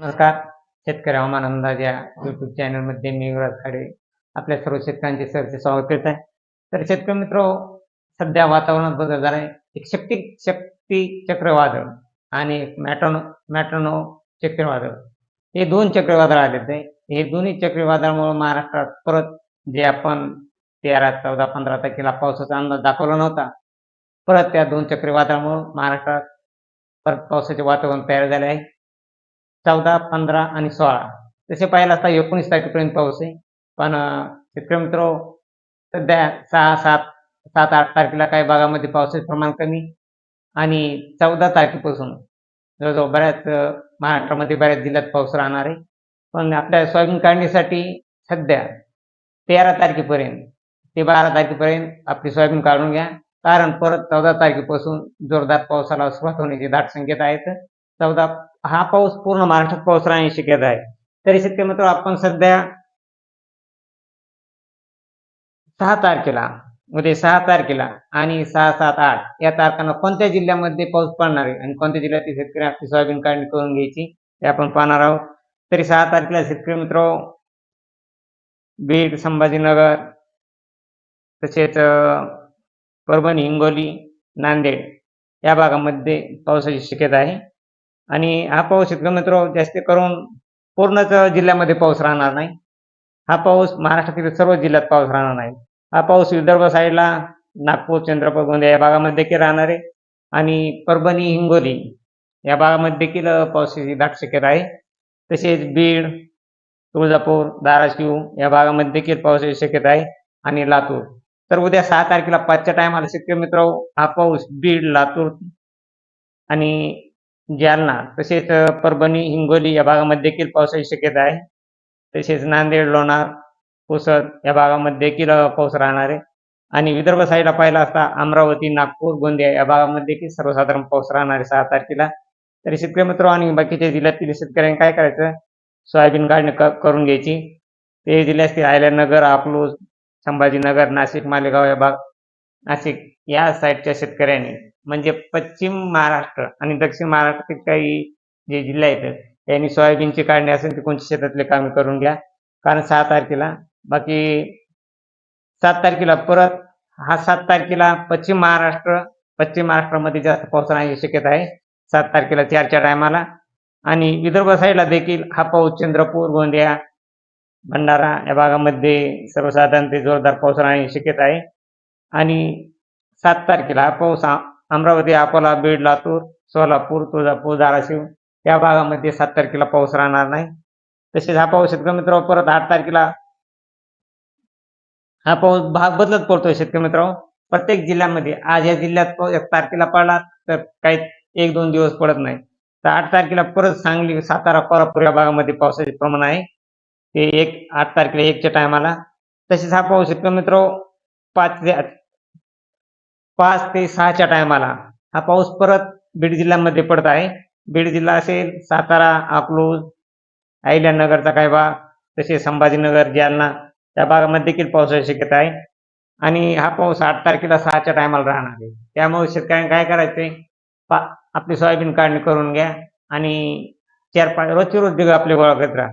नमस्कार. शेतकरी हवामान अंदाज या युट्यूब चॅनलमध्ये मी युवराज खाडे आपल्या सर्व शेतकऱ्यांचे सरचे स्वागत करत आहे. तर शेतकरी मित्र सध्या वातावरणात बदल झाला आहे एक शक्ती शक्ती चक्रवादळ आणि एक मॅट्रोनो मॅटोनो चक्रीवादळ. हे दोन चक्रीवादळ आलेत आहे हे दोन्ही चक्रीवादळामुळे महाराष्ट्रात परत जे आपण तेरा चौदा पंधरा तारखेला पावसाचा अंदाज दाखवला नव्हता परत त्या दोन चक्रीवादळामुळे महाराष्ट्रात परत पावसाचे वातावरण तयार झाले आहे. चौदा पंधरा आणि सोळा. तसे पाहिलं असता एकोणीस तारखेपर्यंत पाऊस आहे. पण शेतकरी मित्र सध्या सहा सात सात आठ तारखेला काही भागामध्ये पावसाचे प्रमाण कमी आणि चौदा तारखेपासून जवळजवळ बऱ्याच महाराष्ट्रामध्ये बऱ्याच जिल्ह्यात पाऊस राहणार आहे. पण आपल्या सोयाबीन काढणीसाठी सध्या तेरा तारखेपर्यंत ते बारा तारखेपर्यंत आपली सोयाबीन काढून घ्या. कारण परत चौदा तारखेपासून जोरदार पावसाला सुरुवात होण्याची दाट संकेत आहेत. चौदा हा पाऊस पूर्ण महाराष्ट्रात पाऊस राहण्याची शक्यता आहे. तरी शेतकरी मित्र आपण सध्या सहा तारखेला उद्या सहा तारखेला आणि सहा सात आठ या तारखांना कोणत्या जिल्ह्यामध्ये पाऊस पडणार आहे आणि कोणत्या जिल्ह्यातील शेतकरी आपली सोयाबीन काढणी करून घ्यायची ते आपण पाहणार आहोत. तरी सहा तारखेला शेतकरी मित्र बीड संभाजीनगर तसेच परभणी हिंगोली नांदेड या भागामध्ये पावसाची शक्यता आहे. आणि हा पाऊस शेतकरी मित्र जास्त करून पूर्णच जिल्ह्यामध्ये पाऊस राहणार नाही. हा पाऊस महाराष्ट्रातील सर्व जिल्ह्यात पाऊस राहणार नाही. हा पाऊस विदर्भ साईडला नागपूर चंद्रपूर गोंदिया या भागामध्ये देखील राहणार आहे. आणि परभणी हिंगोली या भागामध्ये देखील पावसाची दाट शक्यता आहे. तसेच बीड तुळजापूर धाराशिव या भागामध्ये देखील पावसाची शक्यता आहे. आणि लातूर. तर उद्या सहा तारखेला पाचच्या टायमाला शेतकरी मित्र हा पाऊस बीड लातूर आणि जालना तसेच परभणी हिंगोली या भागामध्ये देखील पावसाची शक्यता आहे. तसेच नांदेड लोणार पुसद या भागामध्ये देखील पाऊस राहणार आहे. आणि विदर्भ साईडला पाहिला असता अमरावती नागपूर गोंदिया या भागामध्ये देखील सर्वसाधारण पाऊस राहणार आहे सहा तारखेला. तरी शेतकरी मित्र आणि बाकीच्या जिल्ह्यातील शेतकऱ्यांनी काय करायचं? सोयाबीन काढणी करून घ्यायची. ते जिल्हे असतील अहिल्यानगर अकलूज संभाजीनगर नाशिक मालेगाव या भाग नाशिक या साईडच्या शेतकऱ्यांनी म्हणजे पश्चिम महाराष्ट्र आणि दक्षिण महाराष्ट्रातील काही जे जिल्हे आहेत त्यांनी सोयाबीनची काढणी असेल ते कोणत्या शेतातले कामे करून घ्या. कारण सहा तारखेला बाकी सात तारखेला परत हा सात तारखेला पश्चिम महाराष्ट्र पश्चिम महाराष्ट्रामध्ये जास्त पाऊस राहण्याची शक्यता आहे. सात तारखेला चारच्या टायमाला. आणि विदर्भ साईडला देखील हा पाऊस चंद्रपूर गोंदिया भंडारा या भागामध्ये सर्वसाधारण ते जोरदार पाऊस राहण्याची शक्यता आहे. आणि सात तारखेला हा पाऊस अमरावती अकोला बीड लातूर सोलापूर तुळजापूर धाराशिव या भागामध्ये सात तारखेला पाऊस राहणार नाही. तसेच हा पाऊस शेतकरी मित्र परत आठ तारखेला हा पाऊस भाग बदलत पडतोय शेतकरी मित्र प्रत्येक जिल्ह्यामध्ये आज या जिल्ह्यात एक तारखेला पडला तर काही एक दोन दिवस पडत नाही. तर आठ तारखेला परत सांगली सातारा कोल्हापूर या भागामध्ये पावसाचे प्रमाण आहे. ते एक आठ तारखेला एकच्या टायमाला तसेच हा पाऊस शेतकरी मित्र पाच ते पाच ते सहाच्या टायमाला. हा पाऊस परत बीड जिल्ह्यामध्ये पडत आहे. बीड जिल्हा असेल सातारा अकलूज अहिल्यानगरचा काही भाग तसेच संभाजीनगर जालना त्या भागामध्ये देखील पावसाची शक्यता आहे. आणि हा पाऊस आठ तारखेला सहाच्या टायमाला राहणार आहे. त्यामुळे शेतकऱ्यांनी काय करायचंय? पा आपली सोयाबीन काढणी करून घ्या आणि चार पाच रोजची रोज दिवस आपले गोळा करत राहा.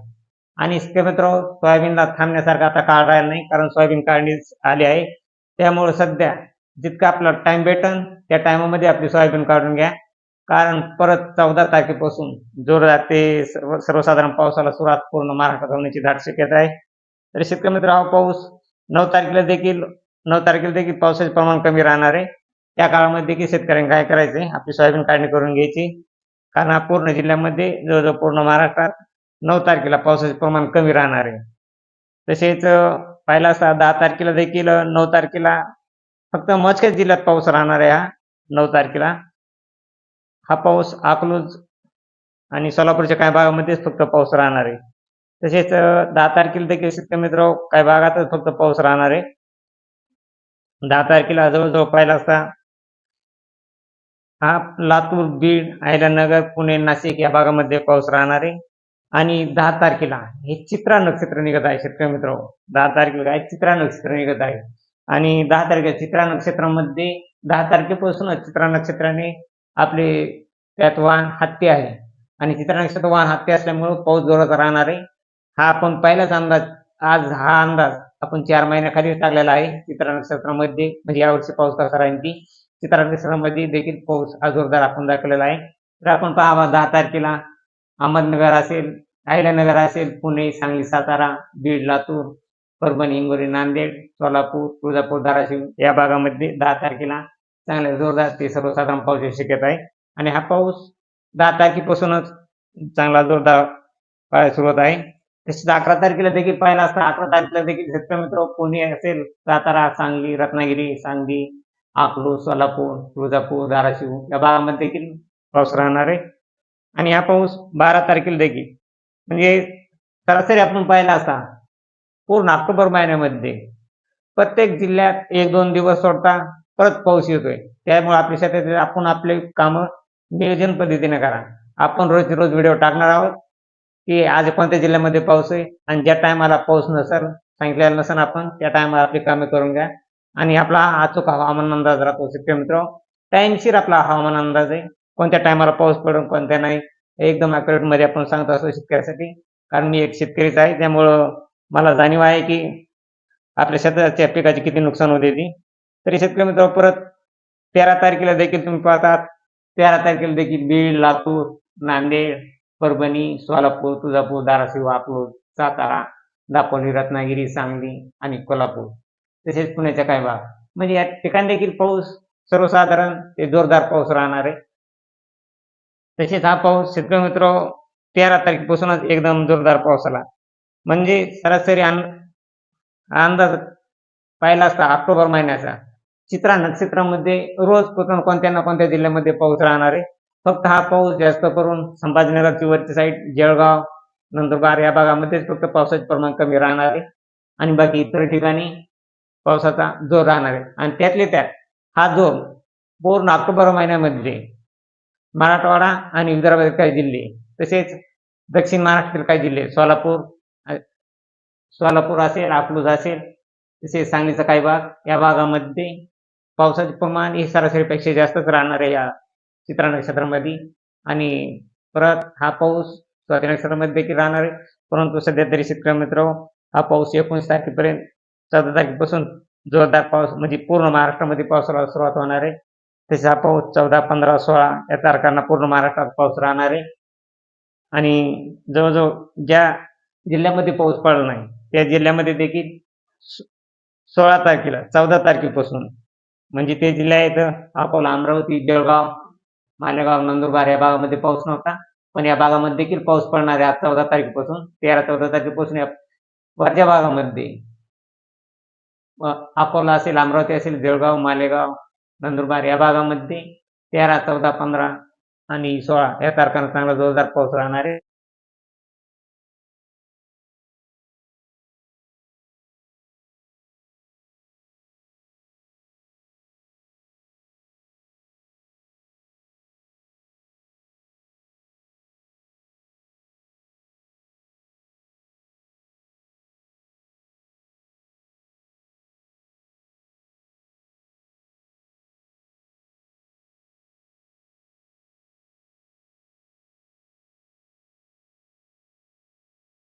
आणि शेतकरी मित्र सोयाबीनला थांबण्यासारखा आता काळ राहिला नाही कारण सोयाबीन काढणी आली आहे. त्यामुळे सध्या जितका आपला टाइम भेटन त्या टायमामध्ये आपली सोयाबीन काढून घ्या. कारण परत चौदा तारखेपासून जोरदार ते सर्व सर्वसाधारण पावसाला सुरुवात पूर्ण महाराष्ट्रात होण्याची दाट शक्यता आहे. तर शेतकरी मित्र हा पाऊस नऊ तारखेला देखील नऊ तारखेला देखील पावसाचे प्रमाण कमी राहणार आहे. त्या काळामध्ये देखील शेतकऱ्यांनी काय करायचे? आपली सोयाबीन काढणी करून घ्यायची. कारण हा पूर्ण जिल्ह्यामध्ये जवळजवळ पूर्ण महाराष्ट्रात नऊ तारखेला पावसाचे प्रमाण कमी राहणार आहे. तसेच पाहिला असता दहा तारखेला देखील नऊ तारखेला फक्त मस्केत जिल्ह्यात पाऊस राहणार आहे हा नऊ तारखेला. हा पाऊस अकलूज आणि सोलापूरच्या काही भागामध्येच फक्त पाऊस राहणार आहे. तसेच दहा तारखेला देखील शेतकरी मित्र काही भागातच फक्त पाऊस राहणार आहे. दहा तारखेला जवळजवळ पाहिला असता हा लातूर बीड अहिल्यानगर पुणे नाशिक या भागामध्ये पाऊस राहणार आहे. आणि दहा तारखेला हे चित्रा नक्षत्र निघत आहे शेतकरी मित्र दहा तारखेला काय? चित्रा नक्षत्र निघत आहे. आणि दहा तारखेला चित्रा नक्षत्रामध्ये दहा तारखेपासूनच चित्रा नक्षत्राने आपले त्यात वाहन हत्ती आहे. आणि चित्रा नक्षत्र वाहन हत्ती असल्यामुळे पाऊस जोराचा राहणार आहे. हा आपण पहिलाच अंदाज आज हा अंदाज आपण चार महिन्याखाली टाकलेला आहे. चित्रा नक्षत्रामध्ये म्हणजे यावर्षी पाऊस कसा राहील ती चित्रा नक्षत्रामध्ये देखील पाऊस हा जोरदार आपण दाखवलेला आहे. तर आपण पहा दहा तारखेला अहमदनगर असेल अहिल्यानगर असेल पुणे सांगली सातारा बीड लातूर परभणी हिंगोली नांदेड सोलापूर तुळजापूर धाराशिव या भागामध्ये दहा तारखेला चांगल्या जोरदार ते सर्वसाधारण पाऊस येऊ शकत आहे. आणि हा पाऊस दहा तारखेपासूनच चांगला जोरदार पाहायला सुरुवात आहे. तसेच अकरा तारखेला देखील पाहिला असता. अकरा तारखेला देखील शेतकरी मित्र असेल सातारा सांगली रत्नागिरी सांगली अकलूज सोलापूर तुळजापूर धाराशिव या भागामध्ये देखील पाऊस राहणार आहे. आणि हा पाऊस बारा तारखेला देखील. म्हणजे सरासरी आपण पाहिला असता पूर्ण ऑक्टोबर महिन्यामध्ये. प्रत्येक जिल्ह्यात एक दोन दिवस सोडता परत पाऊस येतोय. त्यामुळे आपल्या शेतात आपण आपले कामं नियोजन पद्धतीने करा. आपण रोज रोज व्हिडिओ टाकणार आहोत की आज कोणत्या जिल्ह्यामध्ये पाऊस आहे आणि ज्या टायमाला पाऊस नसेल सांगितलेला नसेल आपण त्या टायमाला आपली कामे करून घ्या. आणि आपला हा अचूक हवामान अंदाज राहतो शेतकरी मित्र. टाईमशीर आपला हवामान अंदाज आहे. कोणत्या टायमाला पाऊस पडून कोणत्या नाही एकदम accurate मध्ये आपण सांगत असतो शेतकऱ्यासाठी. कारण मी एक शेतकरीच आहे त्यामुळं मला जाणीव आहे की आपल्या शेताच्या पिकाची किती नुकसान होते ती तरी शेतकरी मित्र परत तेरा तारखेला देखील तुम्ही पाहतात. तेरा तारखेला देखील बीड लातूर नांदेड परभणी सोलापूर तुळजापूर धाराशिव अकलूज सातारा दापोली रत्नागिरी सांगली आणि कोल्हापूर. तसेच पुण्याच्या काही भाग. म्हणजे या ठिकाणी देखील पाऊस सर्वसाधारण ते जोरदार पाऊस राहणार आहे. तसेच हा पाऊस शेतकरी मित्र तेरा तारखेपासूनच एकदम जोरदार पाऊस आला. म्हणजे सरासरी अंदाज पाहिला असता ऑक्टोबर महिन्याचा. चित्रा नक्षत्रामध्ये रोज कुठून कोणत्या ना कोणत्या जिल्ह्यामध्ये पाऊस राहणार आहे? फक्त हा पाऊस जास्त करून संभाजीनगरची वरची साईड जळगाव नंदुरबार या भागामध्येच फक्त पावसाचे प्रमाण कमी राहणार आहे. आणि बाकी इतर ठिकाणी पावसाचा जोर राहणार आहे. आणि त्यातले त्यात हा जोर पूर्ण ऑक्टोबर महिन्यामध्ये मराठवाडा आणि विदर्भातील काही जिल्हे तसेच दक्षिण महाराष्ट्रातील काही जिल्हे सोलापूर सोलापूर असेल अकलूज असेल तसेच सांगलीचा काही भाग या भागामध्ये पावसाचे प्रमाण हे सरासरीपेक्षा जास्तच राहणार आहे या चित्रा नक्षत्रामध्ये. आणि परत हा पाऊस स्वाती नक्षत्रामध्ये देखील राहणार आहे. परंतु सध्या तरी शेतकरी मित्र हा पाऊस एकोणीस तारखेपर्यंत चौदा तारखेपासून जोरदार पाऊस म्हणजे पूर्ण महाराष्ट्रामध्ये पावसाला सुरुवात होणार आहे. तसेच हा पाऊस चौदा पंधरा सोळा या तारखांना पूर्ण महाराष्ट्रात पाऊस राहणार आहे. आणि जवळजवळ ज्या जिल्ह्यामध्ये पाऊस पडला नाही त्या जिल्ह्यामध्ये देखील सोळा तारखेला चौदा तारखेपासून. म्हणजे ते जिल्हे आहेत अकोला अमरावती जळगाव मालेगाव नंदुरबार या भागामध्ये पाऊस नव्हता. पण या भागामध्ये देखील पाऊस पडणार आहे चौदा तारखेपासून. तेरा चौदा तारखेपासून या वरच्या भागामध्ये अकोला असेल अमरावती असेल जळगाव मालेगाव नंदुरबार या भागामध्ये तेरा चौदा पंधरा आणि सोळा या तारखांना चांगला जोरदार पाऊस राहणार आहे.